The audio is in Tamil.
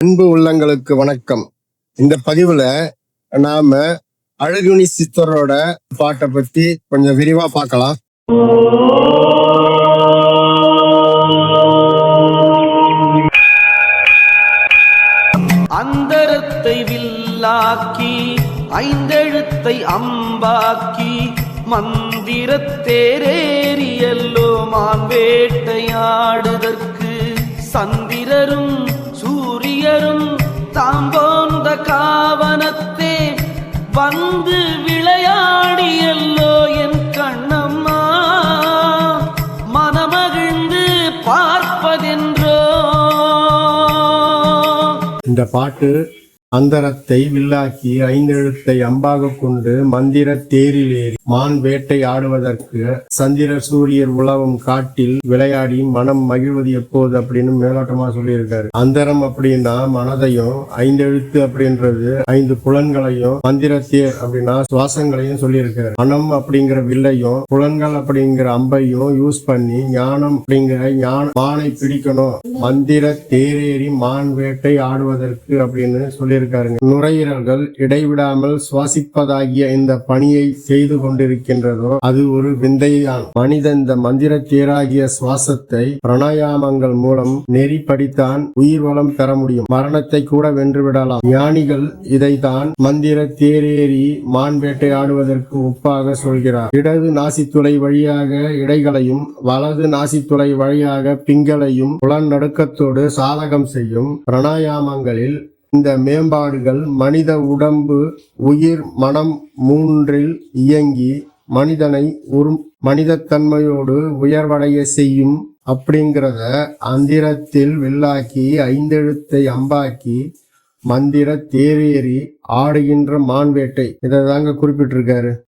அன்பு உள்ளங்களுக்கு வணக்கம். இந்த பதிவுல நாம அழகுனி சித்தரோட பாட்டை பத்தி கொஞ்சம் விரிவா பார்க்கலாம். அந்தரத்தை வில்லாக்கி ஐந்தெழுத்தை அம்பாக்கி மந்திரத்தேரேறியல்லோ மான் வேட்டையாடுதற்கு சந்திரரும் துயரும் தாம்போந்த காவனத்தே வந்து விளையாடியல்லோ என் கண்ணம்மா. மனமகிழ்ந்து பார்ப்பதென்றோ. இந்த பாட்டு அந்தரத்தை வில்லாக்கி ஐந்தெழுத்தை அம்பாக கொண்டு மந்திர தேரில் ஏறி மான் வேட்டை ஆடுவதற்கு சந்திர சூரியர் உலகம் காட்டில் விளையாடி மனம் மகிழ்வது எப்போது அப்படின்னு மேலோட்டமா சொல்லியிருக்காரு. அந்தரம் அப்படின்னா மனதையும் ஐந்தெழுத்து அப்படின்றது ஐந்து புலன்களையும் மந்திர தேர் அப்படின்னா சுவாசங்களையும் சொல்லியிருக்காரு. மனம் அப்படிங்கிற வில்லையும் புலன்கள் அப்படிங்கிற அம்பையும் யூஸ் பண்ணி ஞானம் அப்படிங்கிற ஞான மானை பிடிக்கணும். மந்திர தேரேறி மான் வேட்டை ஆடுவதற்கு அப்படின்னு சொல்லி கொண்டிருக்காருங்க நுரையீரல்கள் இடைவிடாமல் சுவாசிப்பதாகிய இந்த பணியை செய்து கொண்டிருக்கின்றதோ அது ஒரு விந்தைதான் மனிதன் இந்த மந்திர தேராகிய சுவாசத்தை பிரணாயாமங்கள் மூலம் நெறி படித்தான் உயிர் வளம் பெற முடியும். மரணத்தை கூட வென்றுவிடலாம். ஞானிகள் இதைதான் மந்திர தேரேறி மான் வேட்டையாடுவதற்கு ஒப்பாக சொல்கிறார். இடது நாசித்துளை வழியாக இடைகளையும் வலது நாசித்துளை வழியாக பிங்களையும் புலன் நடுக்கத்தோடு சாதகம் செய்யும் பிரணாயாமங்களில் இந்த மேம்பாடுகள் மனித உடம்பு உயிர் மனம் மூன்றில் இயங்கி மனிதனை ஒரு மனிதத்தன்மையோடு உயர்வடைய செய்யும் அப்படிங்கிறத அந்திரத்தில் வில்லாக்கி ஐந்தெழுத்தை அம்பாக்கி மந்திர தேரேறி ஆடுகின்ற மான்வேட்டை இதை தாங்க குறிப்பிட்டிருக்காரு.